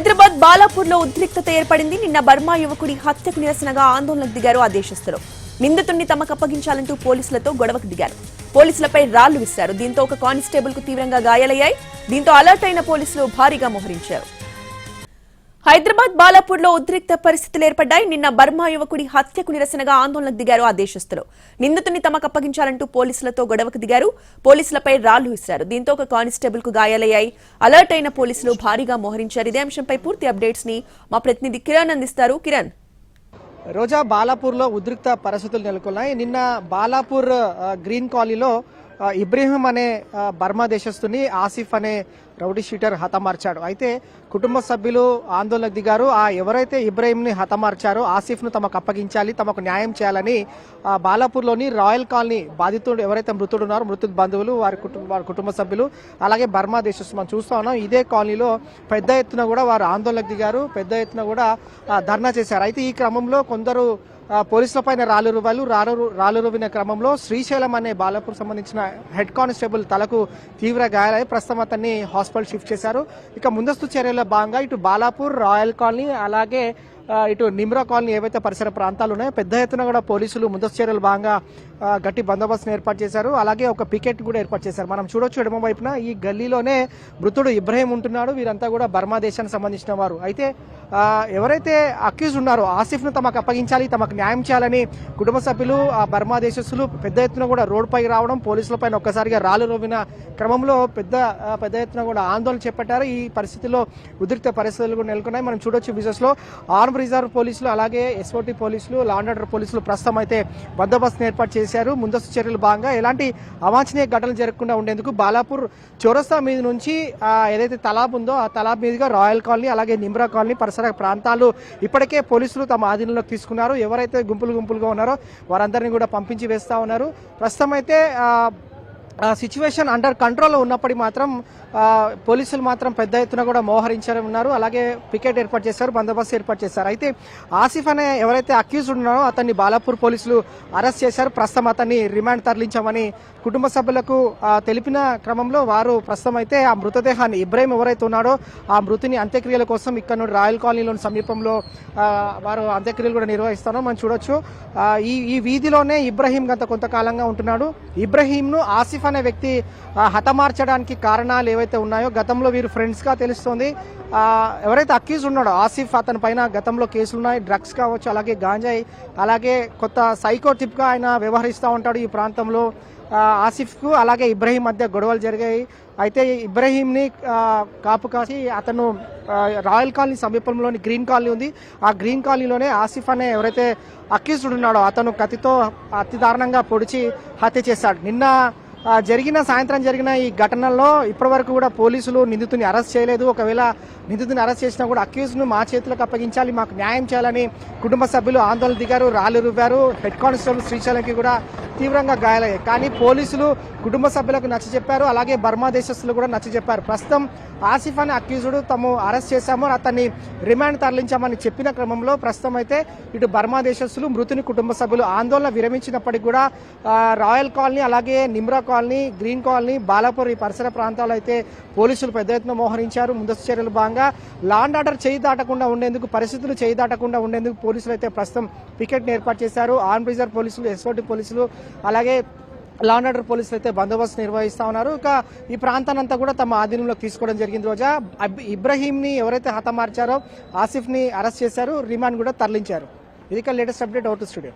హైదరాబాద్ బాలాపూర్లో ఉద్రిక్తత ఏర్పడింది. నిన్న బర్మా యువకుడి హత్యకు నిరసనగా ఆందోళనకు దిగారు ఆ దేశస్తులు నిందితుడిని తమకు అప్పగించాలంటూ పోలీసులతో గొడవకు దిగారు. పోలీసులపై రాళ్ళు విసిరారు. దీంతో ఒక కానిస్టేబుల్కు తీవ్రంగా గాయాలయ్యాయి. దీంతో అలర్ట్ అయిన పోలీసులు భారీగా మోహరించారు. హైదరాబాద్ బాలాపూర్లో ఉద్రిక్త పరిస్థితులు ఏర్పడ్డాయి. నిన్న బర్మా యువకుడి హత్యకు నిరసనగా ఆందోళనకు దిగారు ఆ దేశస్తులు. నిందితుడిని తమకు అప్పగించాలంటూ పోలీసులతో గొడవకు దిగారు. పోలీసులపై రాళ్ళు విసిరారు. దీంతో ఒక కానిస్టేబుల్కు గాయాలయ్యాయి. అలర్ట్ అయిన పోలీసులు భారీగా మోహరించారు. ఇదే అంశంపై పూర్తి అప్డేట్స్ని మా ప్రతినిధి కిరణ్ అందిస్తారు. కిరణ్. రోజా బాలాపూర్లో ఉద్రిక్త పరిస్థితులు నెలకొన్నాయి. నిన్న బాలాపూర్ గ్రీన్ కాలనీలో ఇబ్రహీం అనే బర్మా దేశస్తుని ఆసిఫ్ అనే రౌడీ షీటర్ హతమార్చాడు. అయితే కుటుంబ సభ్యులు ఆందోళనకు దిగారు. ఆ ఎవరైతే ఇబ్రహీంని హతమార్చారో ఆసిఫ్ను తమకు అప్పగించాలి తమకు న్యాయం చేయాలని బాలాపూర్లోని రాయల్ కాలనీ బాధితుడు ఎవరైతే మృతుడు ఉన్నారో మృతుడు బంధువులు వారి కుటుంబ వారి కుటుంబ సభ్యులు అలాగే బర్మా దేశస్తు మనం చూస్తా ఉన్నాం. ఇదే కాలనీలో పెద్ద ఎత్తున కూడా వారు ఆందోళనకు దిగారు. పెద్ద ఎత్తున కూడా ధర్నా చేశారు. అయితే ఈ క్రమంలో కొందరు ఆ, పోలీసుల పైన రాళ్ళు రువ్వాలు రాళ్ళు క్రమంలో శ్రీశైలం అనే బాలాపూర్ సంబంధించిన హెడ్ కానిస్టేబుల్ తలకు తీవ్ర గాయాలై ప్రస్తుతం అతన్ని హాస్పిటల్ షిఫ్ట్ చేశారు. ఇక ముందస్తు చర్యల్లో భాగంగా ఇటు బాలాపూర్ రాయల్ కాలనీ అలాగే ఇటు నిమ్రా కాలనీ ఏవైతే పరిసర ప్రాంతాలు ఉన్నాయో పెద్ద ఎత్తున కూడా పోలీసులు ముందస్తు చర్యలు భాగంగా గట్టి బందోబస్తును ఏర్పాటు చేశారు. అలాగే ఒక పికెట్ కూడా ఏర్పాటు చేశారు. మనం చూడొచ్చు ఎడమ వైపున ఈ గల్లీలోనే మృతుడు ఇబ్రహీం ఉంటున్నాడు. వీరంతా కూడా బర్మా దేశానికి సంబంధించిన వారు. అయితే ఎవరైతే అక్యూజ్ ఉన్నారో ఆసిఫ్ను తమకు అప్పగించాలి తమకు న్యాయం చేయాలని కుటుంబ సభ్యులు ఆ బర్మా దేశస్తులు పెద్ద ఎత్తున కూడా రోడ్డుపై రావడం పోలీసుల పైన ఒక్కసారిగా రాళ్ళు రోవిన క్రమంలో పెద్ద పెద్ద ఎత్తున కూడా ఆందోళన చేపట్టారు. ఈ పరిస్థితిలో ఉద్రిక్త పరిస్థితులు కూడా నెలకొన్నాయి. మనం చూడొచ్చు బిజినెస్లో లో. ఆర్మ్ రిజర్వ్ పోలీసులు అలాగే ఎస్ఓటి పోలీసులు లా అండ్ ఆర్డర్ పోలీసులు ప్రస్తుతం అయితే బందోబస్తును ఏర్పాటు చేశారు. ముందస్తు చర్యలు భాగంగా ఎలాంటి అవాంఛనీయ ఘటనలు జరగకుండా ఉండేందుకు బాలాపూర్ చౌరస్తా మీద నుంచి ఏదైతే తలాబ్ ఉందో ఆ తలాబ్ మీదుగా రాయల్ కాలనీ అలాగే నిమ్రా కాలనీ పరిసర ప్రాంతాలు ఇప్పటికే పోలీసులు తమ ఆధీనంలోకి తీసుకున్నారు. ఎవరైతే గుంపులు గుంపులుగా ఉన్నారో వారందరినీ కూడా పంపించి వేస్తూ ఉన్నారు. ప్రస్తుతం అయితే సిచ్యువేషన్ అండర్ కంట్రోల్లో ఉన్నప్పటికీ మాత్రం పోలీసులు మాత్రం పెద్ద ఎత్తున కూడా మోహరించారు ఉన్నారు. అలాగే పికెట్ ఏర్పాటు చేశారు బందోబస్తు ఏర్పాటు చేశారు. అయితే ఆసిఫ్ అనే ఎవరైతే అక్యూజ్డ్ ఉన్నారో అతన్ని బాలాపూర్ పోలీసులు అరెస్ట్ చేశారు. ప్రస్తుతం అతన్ని రిమాండ్ తరలించామని కుటుంబ సభ్యులకు తెలిపిన క్రమంలో వారు ప్రస్తుతం అయితే ఆ మృతదేహాన్ని ఇబ్రాహిం ఎవరైతే ఉన్నాడో ఆ మృతిని అంత్యక్రియల కోసం ఇక్కడ నుండి రాయల్ కాలనీలోని సమీపంలో వారు అంత్యక్రియలు కూడా నిర్వహిస్తారో మనం చూడొచ్చు. ఈ ఈ వీధిలోనే ఇబ్రహీం గత కొంతకాలంగా ఉంటున్నాడు. ఇబ్రహీంను ఆసిఫ్ అనే వ్యక్తి హతమార్చడానికి కారణాలు ఏవైతే ఉన్నాయో గతంలో వీరు ఫ్రెండ్స్గా తెలుస్తోంది. ఎవరైతే అక్యూజ్ ఉన్నాడో ఆసిఫ్ అతని పైన గతంలో కేసులు ఉన్నాయి డ్రగ్స్ కావచ్చు అలాగే గాంజాయి అలాగే కొత్త సైకోటిప్ టిప్గా ఆయన వ్యవహరిస్తూ ఉంటాడు ఈ ప్రాంతంలో. ఆసిఫ్కు అలాగే ఇబ్రహీం మధ్య గొడవలు జరిగాయి. అయితే ఇబ్రహీంని కాపు కాసి అతను రాయల్ కాలనీ సమీపంలోని గ్రీన్ కాలనీ ఉంది. ఆ గ్రీన్ కాలనీలోనే ఆసిఫ్ అనే ఎవరైతే అక్యూజ్డ్ ఉన్నాడో అతను కత్తితో అతి దారుణంగా పొడిచి హత్య చేశాడు. నిన్న జరిగిన సాయంత్రం జరిగిన ఈ ఘటనలో ఇప్పటివరకు కూడా పోలీసులు నిందితుని అరెస్ట్ చేయలేదు. ఒకవేళ నిందితుని అరెస్ట్ చేసినా కూడా అక్యూజ్ను మా చేతులకు అప్పగించాలి మాకు న్యాయం చేయాలని కుటుంబ సభ్యులు ఆందోళన దిగారు రాళ్ళు రువ్వారు. హెడ్ కానిస్టేబుల్ శ్రీశైలంకి కూడా తీవ్రంగా గాయాలయ్యాయి. కానీ పోలీసులు కుటుంబ సభ్యులకు నచ్చ చెప్పారు. అలాగే బర్మా దేశస్తులు కూడా నచ్చ చెప్పారు. ప్రస్తుతం ఆసిఫ్ అనే అక్యూజుడు తాము అరెస్ట్ చేశాము. అతన్ని రిమాండ్ తరలించామని చెప్పిన క్రమంలో ప్రస్తుతం అయితే ఇటు బర్మా దేశస్తులు మృతుని కుటుంబ సభ్యులు ఆందోళన విరమించినప్పటికీ కూడా రాయల్ కాలనీ అలాగే Nimra Colony Green Colony Balapur ఈ పరిసర ప్రాంతాల్లో అయితే పోలీసులు పెద్ద ఎత్తున మోహరించారు. ముందస్తు చర్యలు భాగంగా లాండ్ ఆర్డర్ చేయి దాటకుండా ఉండేందుకు పరిస్థితులు చేయి దాటకుండా ఉండేందుకు పోలీసులు అయితే ప్రస్తుతం పికెట్ను ఏర్పాటు చేశారు. ఆర్మ్ రిజర్వ్ పోలీసులు ఎస్ఓటి పోలీసులు అలాగే లా అండ్ ఆర్డర్ పోలీసులు అయితే బందోబస్తు నిర్వహిస్తా ఉన్నారు. ఇక ఈ ప్రాంతాన్ని అంతా కూడా తమ ఆధీనంలోకి తీసుకోవడం జరిగింది రోజా. అబ్- ఇబ్రహీంని ఎవరైతే హతమార్చారో ఆసిఫ్ని అరెస్ట్ చేశారు రిమాండ్ కూడా తరలించారు. ఇది లేటెస్ట్ అప్డేట్ అవుట్ స్టూడియో.